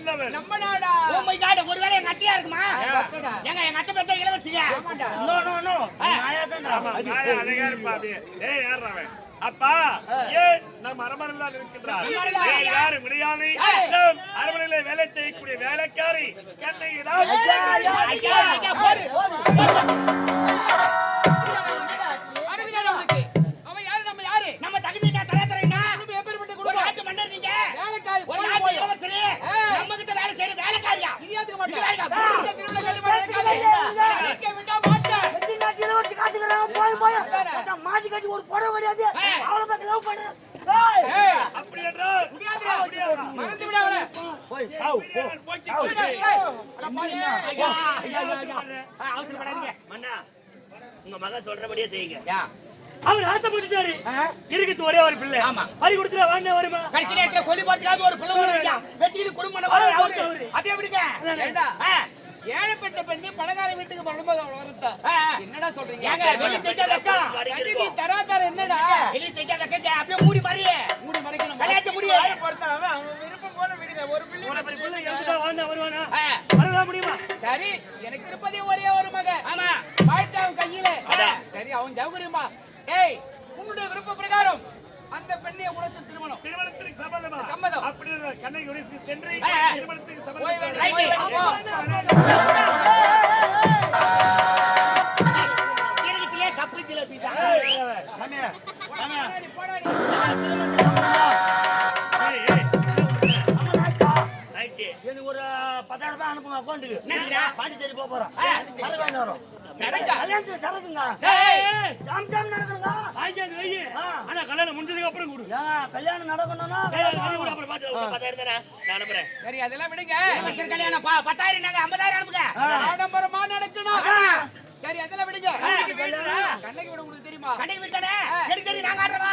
நம்ம நாடா. Oh my God ஒருவேளை எங்க அத்தையா இருக்குமா. ஏங்க எங்க அத்தை பெத்த இளவரசிங்க ஆமாண்டா. நோ நோ நோ ஆமா. நாயா அழகா இருப்பா ஏய் யார் அவன். அப்பா ஏன் நம் அரமனையில் இருக்கின்றார் யாரு முடியாது ஏய். நம் அரமனையில வேலை செய்யக்கூடிய வேலைக்காரி. கண்ணை போய் போய் மாட்டி கட்டி ஒரு புடவை கிடையாது அவளை பார்த்து லவ் பண்றேன் அப்படி என்றால் மறந்து போய் சாவு போ போச்சு, ஐயா ஐயா ஐயா அவசரப்படாதீங்க மன்னா உங்க மகன் சொல்றபடியே செய்யுங்க அவர் ஆசைப்பட்டுட்டாரு இருக்குது ஒரே ஒரு பிள்ளை. ஆமா. பறி கொடுத்துட்டா வாங்க வருமா? கடைசி நேரத்துல கொல்லி போட்டுக்காவது ஒரு பிள்ளை ஐயா வெட்டிட்டு குடும்பம். அப்படியே எப்படிங்க ஏண்டா, ஆ, ஏழைப்பட்ட பெண்ணு பணக்கார வீட்டுக்கு வரும்போது வருத்தா. என்னடா சொல்றீங்க? ஏங்க வெளிய தெரிஞ்சா வெக்கம். கடிதி தராதர என்னடா? வெளிய தெரிஞ்சா வெக்கம். அப்படியே மூடி மறியே மூடி மறைக்கணும்? கல்யாணத்தை முடி. பொறுத்த அவன் அவன் விருப்பம் போல விடுங்க. ஒரு பிள்ளை பிள்ளை எடுத்துட்டா வாங்க வருவானா? ஆ, வரலாம் முடியுமா? சரி எனக்கு இருப்பதே ஒரே ஒரு மகன். ஆமா. வாழ்க்கை அவன் கையில. சரி அவன் ஜவுகரியமா? ஏய் உன்னுடைய விருப்ப பிரகாரம் அந்த பெண்ணை உனக்கு திருமணம். திருமணத்திற்கு சம்மதமா சம்மதம். அப்படி கண்ணை உடைத்து சென்று. திருமணத்துக்கு. இருக்கத்திலே சப்பு ஜிலேபி தான். எனக்கு ஒரு பத்தாயிரம் ரூபாய் அனுப்புங்க அக்கௌண்ட்டுக்கு? பாண்டிச்சேரி போக போறோம். வரோம். சரக்குங்க. ஜாம் ஜாம் நடக்கணுங்க. வாங்கி அது வை. ஆ. ஆனா கல்யாணம் முடிஞ்சதுக்கு அப்புறம் கொடு. ஏன் கல்யாணம் நடக்கணும்னா கல்யாணம். அப்புறம் பாத்துக்கலாம். பத்தாயிரம் தானே? நான் அனுப்புறேன். சரி அதெல்லாம் விடுங்க. கல்யாணம். பத்தாயிரம் நாங்க ஐம்பதாயிரம் அனுப்புங்க. ஆடம்பரமா நடக்கணும். சரி அதெல்லாம் விடுங்க. கண்ணகி வீடு. உங்களுக்கு தெரியுமா? கடைக்கு விட்டானே எனக்கு தெரியும் நாங்க ஆடுறவா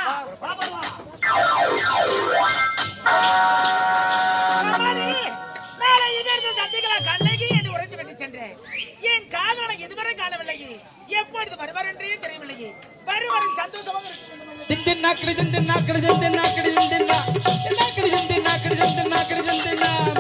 நாளை இதற்கு சந்திகளா கண்ணகி என்று உரைத்து விட்டு சென்றேன் என் காதலனை இதுவரை காணவில்லையே எப்பொழுது வருவார் என்றே தெரியவில்லை வருவரின் சந்தோஷமாக இருக்கும். நான்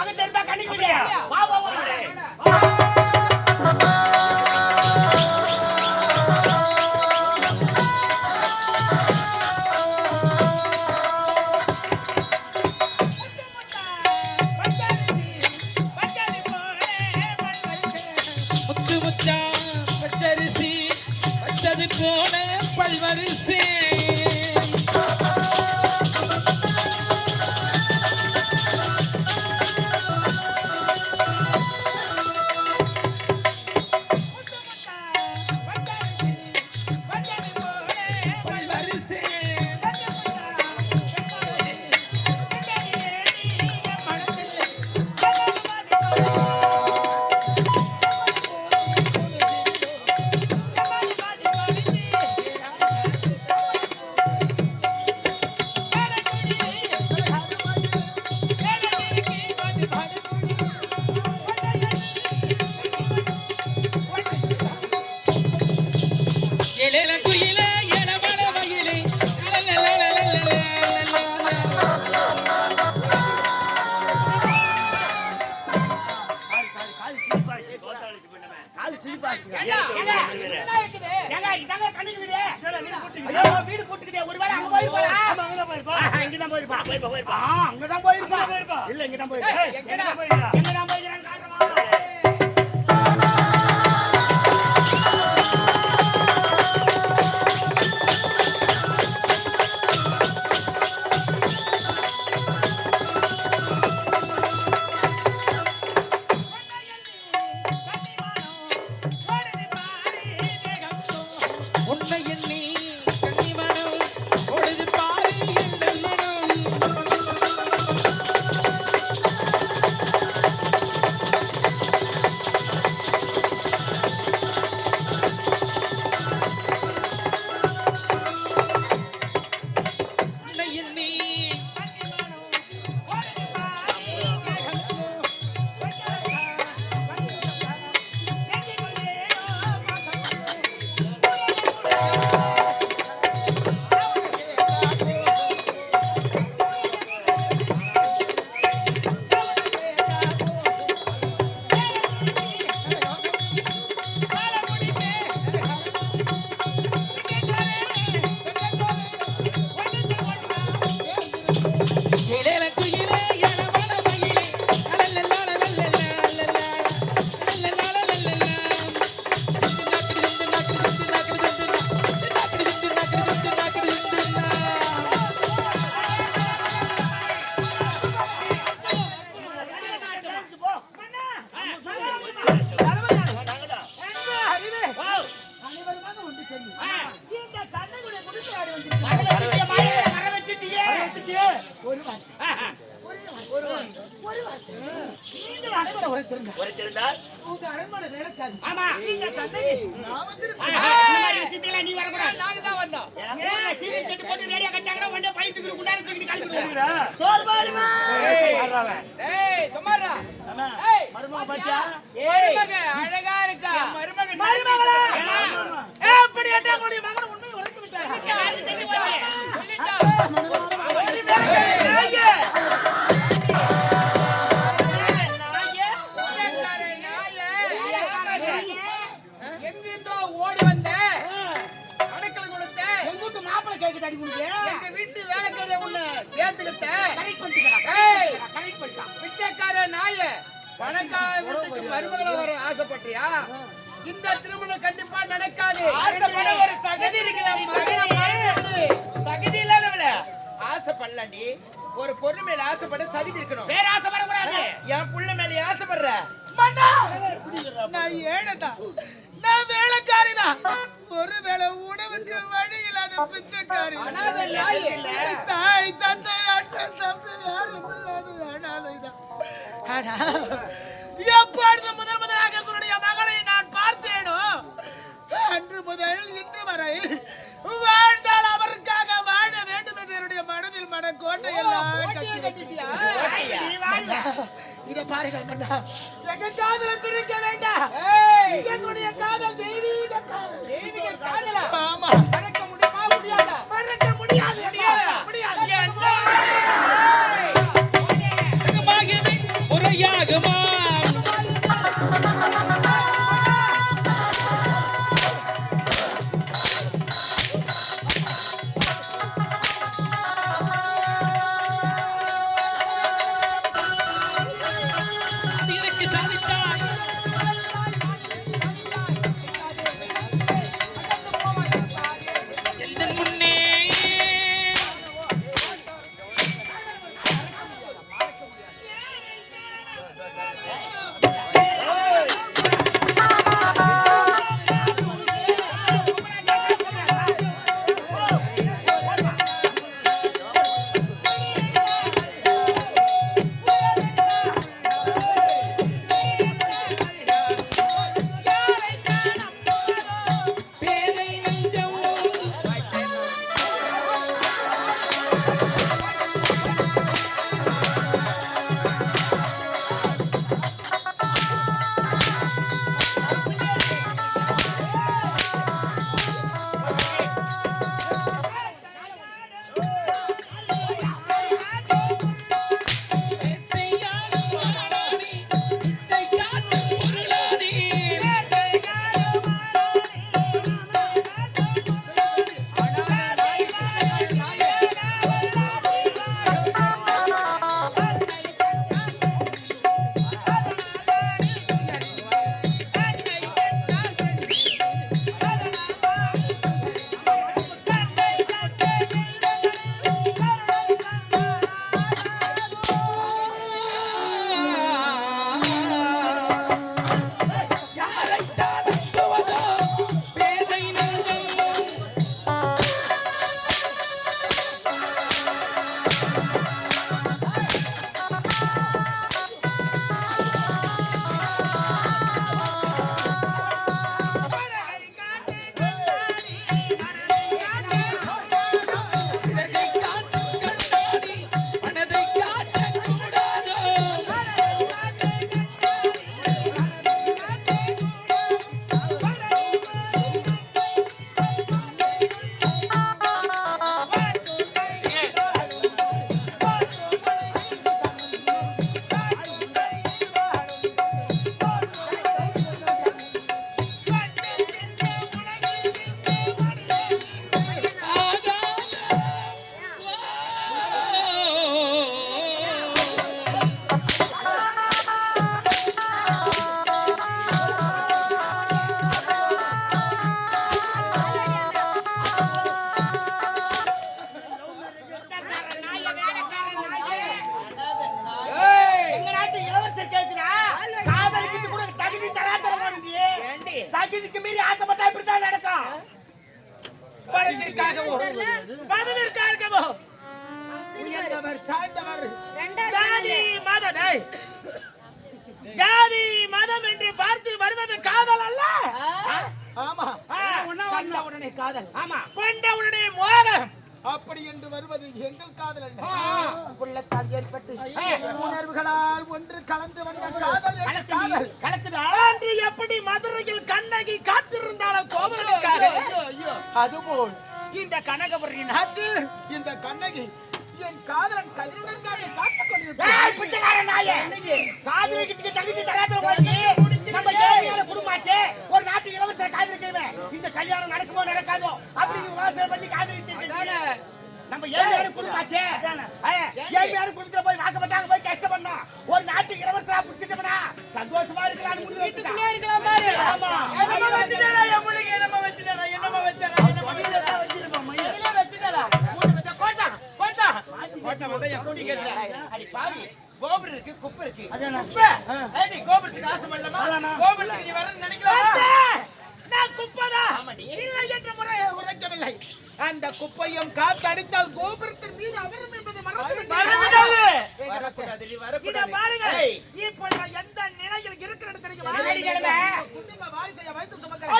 பக்கத்து இருந்தா விடியா வா வா வா. ஐயோ, வீடு போட்டுக்குதே, ஒருவேளை அங்க போயிருப்பாளா? ஆமா, அங்கதான் போயிருப்பா. ஆஹா, இங்கதான் போயிருப்பா. போயிருப்பா, போயிருப்பா. போயிருப்பா. போயிருப்பா. இல்ல, இங்கதான் போயிருப்பா. எங்கடா? எங்கதான் பாத்தியா? மருமக அழகா இருக்கா? மருமகளா? ஏ, இப்படி என்ன? மகன் உண்மையை உரைத்து விட்டாரா? சேர்த்துக்கிட்ட கரெக்ட் பண்ணிட்டுக்கிறா, ஏய் பிச்சைக்கார நாய பணக்கார வீட்டுக்கு மருமகளை வர ஆசைப்பட்டியா இந்த திருமணம் கண்டிப்பா நடக்காது ஒரு தகுதி இருக்குதா, தகுதி இல்லாதவள ஆசைப்படலடி ஒரு பொருள் மேல ஆசைப்பட தகுதி இருக்கணும் வேற ஆசைப்படக்கூடாது. என் புள்ள மேல ஆசைப்படுற நான் ஏழைதான் நான் வேலைக்காரிதான் ஒருவேளை உணவுக்கு வழி இல்லாத பிச்சைக்காரி. தாய் தந்தை அண்ணன் தம்பி யாரும் இல்லாத அனாதைதான் ஆனா எப்பொழுது முதல் முதலாக உங்களுடைய மகனை நான் பார்த்தேனோ அன்று முதல் இன்று வரை வாழ்ந்தால் அவருக்காக வாழ வேண்டும் என்று என்னுடைய மனதில் மன கோட்டை எல்லாம் கட்டிட்டியா? இதை பாருங்கள் எங்க காதலை பிரிக்க வேண்டாம். ஏய், கண்ட உடனே காதல். ஆமா. கொண்ட உடனே மோகம். அப்படி என்று வருவது எங்கள் காதல் அல்ல. உள்ளத்தால் ஏற்பட்டு உணர்வுகளால் ஒன்று கலந்து வந்த காதல் காதல். கலக்குதா? அன்று எப்படி மதுரையில் கண்ணகி காத்திருந்தாலும் கோவலனுக்காக அதுபோல் இந்த கனகபுரி நாட்டில் இந்த கண்ணகி என் காதலன் கதிரனுக்காக காத்துக் கொண்டிருக்கிறார் காதலிக்கு தகுதி போயிட்டு நம்ம ஏழையான குடும்பமாச்சே. ஒரு நாட்டு இளவரசர் காதலிக்கிறவன் இந்த கல்யாணம் நடக்குமோ நடக்காதோ அப்படி யோசனை பண்ணி காதலிச்சிருக்கீங்க நம்ம ஏழையான குடும்பமாச்சே. ஏழையான குடும்பத்துல போய் வாக்கப்பட்டாங்க போய் கஷ்டப்படணும். ஒரு நாட்டு இளவரசரா பிடிச்சிட்டோம்னா சந்தோஷமா இருக்கலாம்னு முடிவு அடி பாவி கோபுரம் இருக்கு குப்பை இருக்கு நீ கோபுரத்துக்கு ஆசை பண்ணலாமா கோபுரத்துக்கு நீ வரணும்னு நினைக்கலாம் நான் குப்பைதான். இல்லை என்ற முறை உரைக்கவில்லை அந்த குப்பையும் காத்தடித்தால் கோபுரத்தின் மீது அமரும் என்பதை மறந்து எந்த நிலையில் இருக்கிற இடத்துல வாரிசையை வைத்து சுமக்கிறேன்.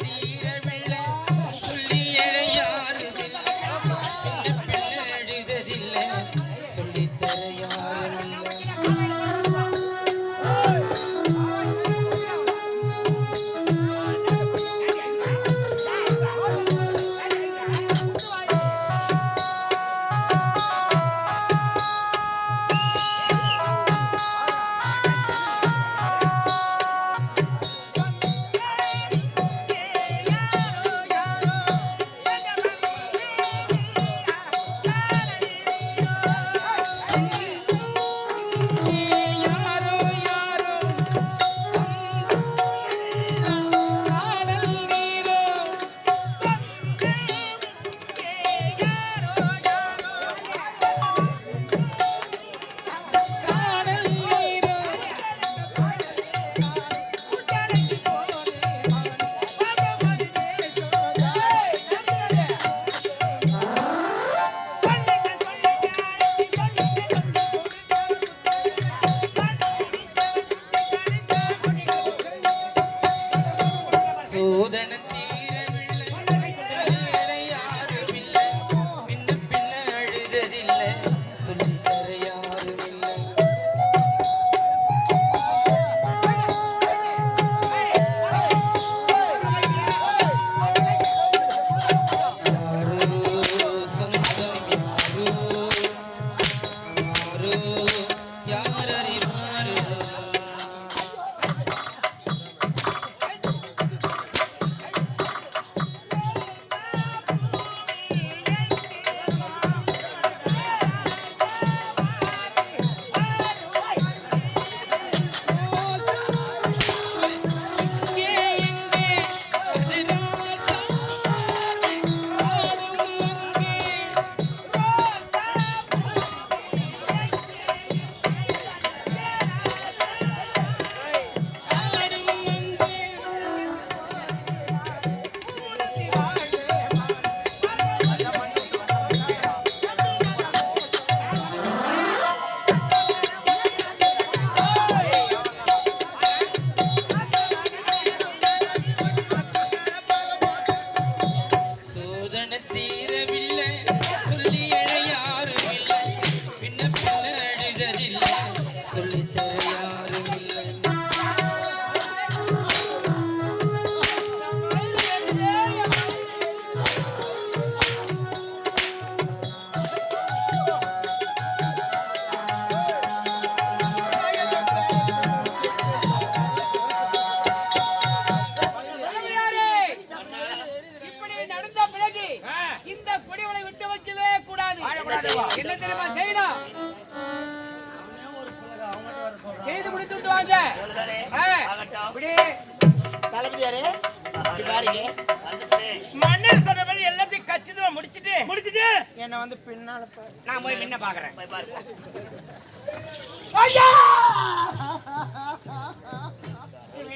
தீர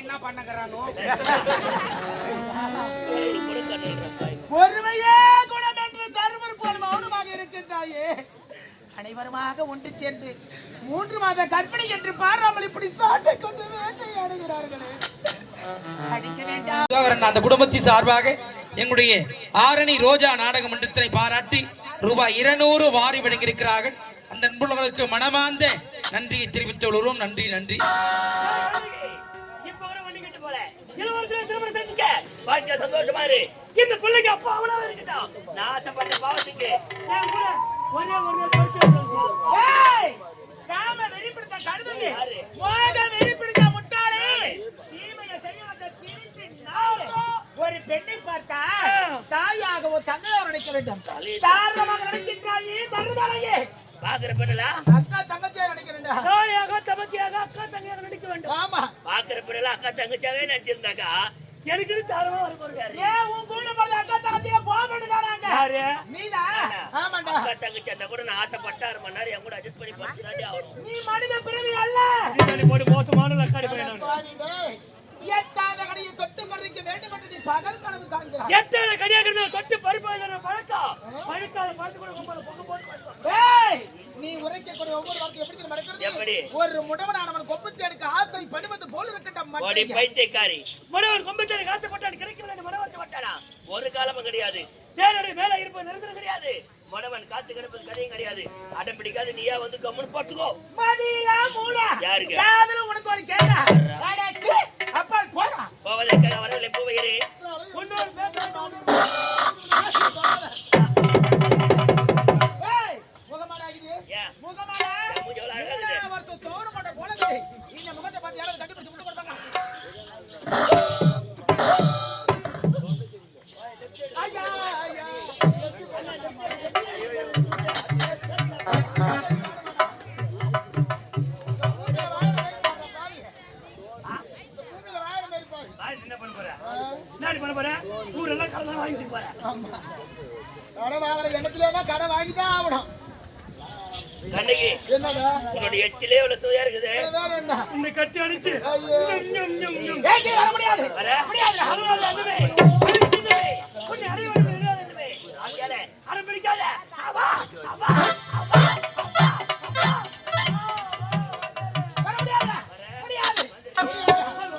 என்ன பண்ணுகிறானோ பொறுமையே குணம் என்று தருமர் போல் மௌனமாக இருக்கின்றாயே. அனைவருமாக ஒன்று சேர்ந்து மூன்று மாத கர்ப்பிணி என்று பாராமல் இப்படி சாட்டை கொண்டு வேட்டையாடுகிறார்களே அந்த குடும்பத்தின் சார்பாக எங்களுடைய ஆரணி ரோஜா நாடக மன்றத்தினை பாராட்டி ரூபாய் இருநூறு வாரி வழங்கியிருக்கிறார்கள். அந்த அன்புள்ளவர்களுக்கு மனமார்ந்த நன்றியை தெரிவித்துக் கொள்கிறோம். நன்றி நன்றி. வாழ்க்கை சந்தோஷமா இரு. இந்த பிள்ளைக்கு அப்பா அவனா இருக்கட்டும். நான் ஆசைப்பட்ட பாவத்துக்கு. என் கூட ஒரே ஒரு நாள் படிச்சு வைக்கணும். ஏய்! காம வெறி பிடித்த கழுதையே மோக வெறி பிடித்த முட்டாளே. தீமையை செய்ய வந்த திருட்டு ஒரு பெண்ணை பார்த்தா தாயாகவோ தங்கையோ நினைக்க வேண்டும். தாராளமாக நினைக்கின்றாயே தருதலையே. பாக்குற பெண்ணலா? அக்கா தங்கச்சியா நினைக்கிறேன்டா தாயாக தமக்கையாக அக்கா தங்கையாக நடிக்க வேண்டும். ஆமா. பாக்குற பெண்ணலா அக்கா தங்கச்சாவே நடிச்சிருந்தாக்கா எனக்கு தாரமா வர போறாரு ஏன் உன் கூட பிறந்த அக்கா போக வேண்டியதானாங்க யாரு? அக்கா தங்கச்சி அந்த கூட நான் ஆசைப்பட்ட நேரம் என் கூட அட்ஜஸ்ட் பண்ணி பார்த்து ஆகணும். நீ மனித பிறவி அல்ல. போட்டு மோசமான லக்காடி போயிடணும் எட்டாத கடையை தொட்டு பறிக்க வேண்டும் என்று நீ பகல் கனவு காண்கிறாய் எட்டாவது கடியாக தொட்டு பறிப்பாக பழக்கம் பழுக்காத பழத்து கூட கும்பல பொங்க போட்டு. ஏய், நீ உரைக்கக்கூடிய ஒவ்வொரு வார்த்தை எப்படி நடக்கிறது? எப்படி? ஒரு முடவனானவன் கொம்புத்தி எடுக்க ஆசை படுவது போல் இருக்கட்டும் ஓடி மட்டையா. பைத்தியக்காரி மனவன் கொம்பச்சாரி காத்தப்பட்டான் கிடைக்கவில்லை மனவன் பட்டானா ஒரு காலமும் கிடையாது தேனுடைய மேல இருப்பது நிரந்தரம் கிடையாது மனவன் காத்து கிடப்பது கதையும் கிடையாது அடம் பிடிக்காது நீயா வந்து கம்முன்னு பட்டுக்கோ மதியிலா மூடா. யாருக்கு? காதுல உனக்கு ஒரு கேடா. அட, சீ, அப்பால் போடா. போவதற்காக வரவில்லை போவகிறே. இந்த முகத்தை பார்த்து யாராவது முட்டு கொடுப்பாங்க. கட்டி அடிச்சு. முடியாது.